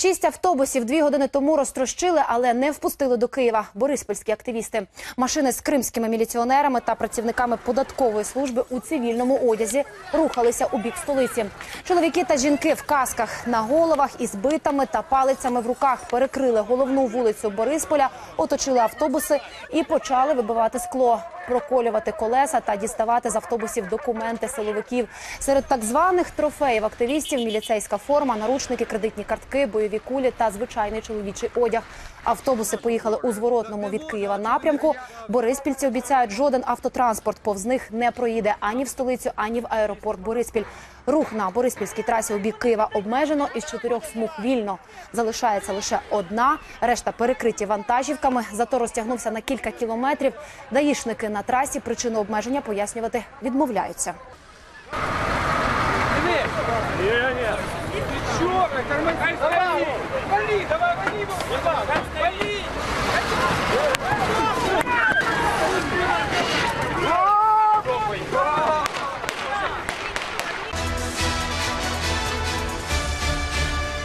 Шість автобусів дві години тому розтрощили, але не впустили до Києва бориспільські активісти. Машини з кримськими міліціонерами та працівниками податкової служби у цивільному одязі рухалися у бік столиці. Чоловіки та жінки в касках на головах із битами та палицями в руках перекрили головну вулицю Борисполя, оточили автобуси і почали вибивати скло, проколювати колеса та діставати з автобусів документи силовиків. Серед так званих трофеїв активістів міліцейська форма, наручники, кредитні картки, бойові кулі та звичайний чоловічий одяг. Автобуси поїхали у зворотному від Києва напрямку. Бориспільці обіцяють, жоден автотранспорт повз них не проїде ані в столицю, ані в аеропорт Бориспіль. Рух на Бориспільській трасі у бік Києва обмежено із чотирьох смуг вільно. Залишається лише одна, решта перекриті вантажівками. Зато розтягнувся на кілька кілометрів. Даїшники на трасі причину обмеження пояснювати відмовляються. Ні, ні. Чорт, тормози.